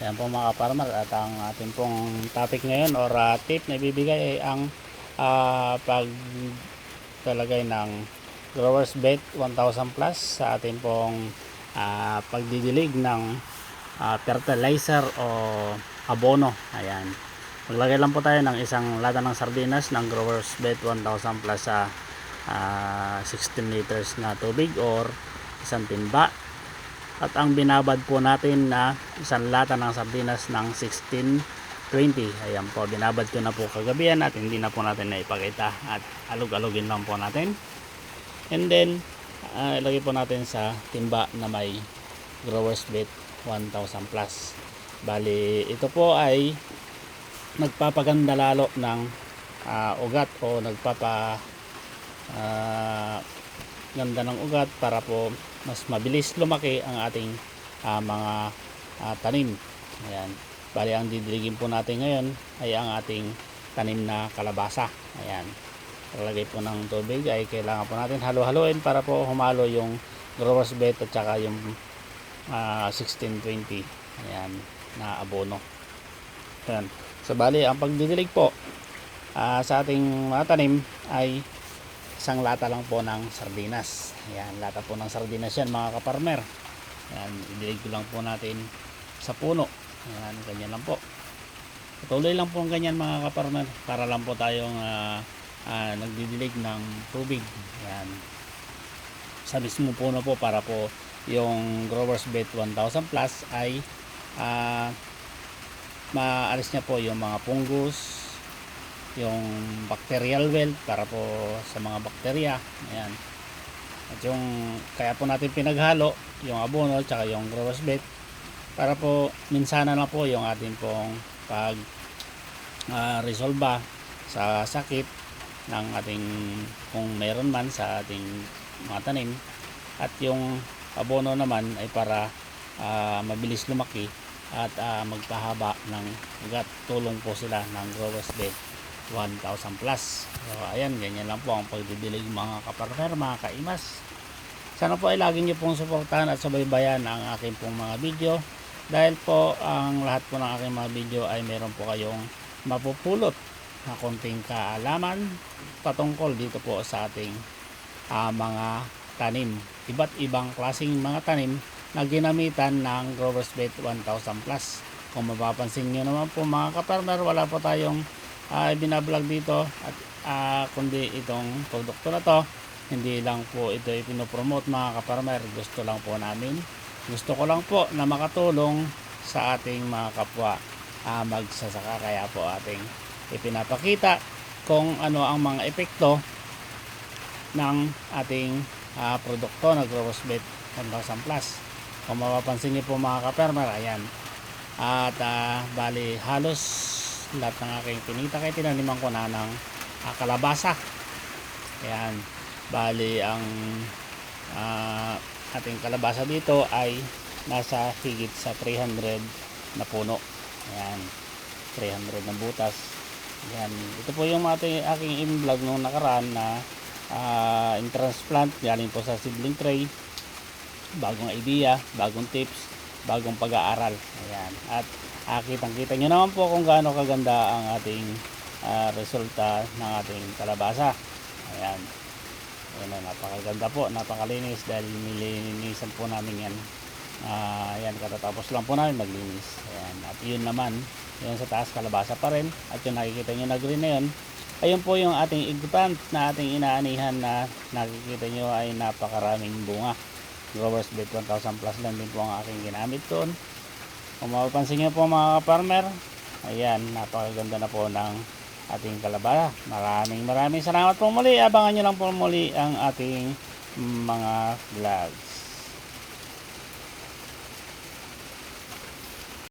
Yan po mga farmer at ang ating pong topic ngayon or uh, tip na ibibigay ay ang uh, pagtalagay ng growers bet 1000 plus sa ating pong uh, pagdidilig ng uh, fertilizer o abono. Ayan. Maglagay lang po tayo ng isang lata ng sardinas ng growers bet 1000 plus sa uh, 16 liters na tubig or isang timba at ang binabad po natin na isang lata ng sardinas ng 1620 ayan po binabad ko na po kagabi yan at hindi na po natin naipakita at alug-alugin lang po natin. And then uh, ilagay po natin sa timba na may growers bet 1000 plus. Bali ito po ay nagpapaganda lalo ng uh, ugat o nagpapa uh, ganda ng ugat para po mas mabilis lumaki ang ating uh, mga uh, tanim. Ayan. Bali ang didiligin po natin ngayon ay ang ating tanim na kalabasa. Ayan. Paglagay po ng tubig ay kailangan po natin halo-haloin para po humalo yung growers bed at saka yung uh, 1620 ayan, na abono. Ayan. So bali ang pagdidilig po uh, sa ating mga tanim ay isang lata lang po ng sardinas. Ayan lata po ng sardinas yan mga kaparmer. Ayan idilig ko lang po natin sa puno. Ayan ganyan lang po. Patuloy lang po ang ganyan mga kaparmer para lang po tayong uh, uh, nagdidilig ng tubig. Ayan. Sa mismo puno po para po yung growers bed 1000 plus ay uh, maalis niya po yung mga fungus yung bacterial well para po sa mga bakterya. Ayan. At yung kaya po natin pinaghalo yung abono at yung growers bed para po minsana na po yung ating pong pag uh, resolba sa sakit ng ating kung meron man sa ating mga tanim. At yung abono naman ay para uh, mabilis lumaki at uh, magpahaba ng ugat. Tulong po sila ng growers bed 1,000 plus. So ayan ganyan lang po ang pagdidilig mga kapartner mga kaimas. Sana po ay lagi nyo pong suportahan at subaybayan ang aking pong mga video. Dahil po ang lahat po ng aking mga video ay meron po kayong mapupulot na konting kaalaman patungkol dito po sa ating uh, mga tanim. Iba't ibang klaseng mga tanim na ginamitan ng growers bed 1000 plus. Kung mapapansin nyo naman po mga kapartner wala po tayong uh, binablog dito at uh, kundi itong produkto na to. Hindi lang po ito ipinopromote mga kaparmer. Gusto lang po namin gusto ko lang po na makatulong sa ating mga kapwa uh, magsasaka. Kaya po ating ipinapakita kung ano ang mga epekto ng ating uh, produkto na Growers Bet 1000 Plus. Kung mapapansin niyo po mga kapermer ayan. At uh, bali halos lahat ng aking pinita. Kay tinaniman ko na ng uh, kalabasa. Ayan. Bali ang uh, ating kalabasa dito ay nasa higit sa 300 na puno. Ayan. 300 na butas. Ayan. Ito po yung ating aking in-vlog nung nakaraan na uh, in transplant galing po sa seedling tray. Bagong idea bagong tips bagong pag-aaral. Ayan. At uh, kitang kita nyo naman po kung gaano kaganda ang ating uh, resulta ng ating kalabasa. Ayan. Ayan na napakaganda po. Napakalinis dahil nilinisan po namin yan. Uh, ayan katatapos lang po namin maglinis. Ayan at yun naman yun sa taas kalabasa pa rin. At yung nakikita nyo na green na yun ayun po yung ating eggplant na ating inaanihan na nakikita nyo ay napakaraming bunga. Growers bed 1000 plus lang din po ang aking ginamit doon kung mapapansin nyo po mga farmer ayan napakaganda na po ng ating kalabasa. Maraming maraming salamat po muli. Abangan nyo lang po muli ang ating mga vlogs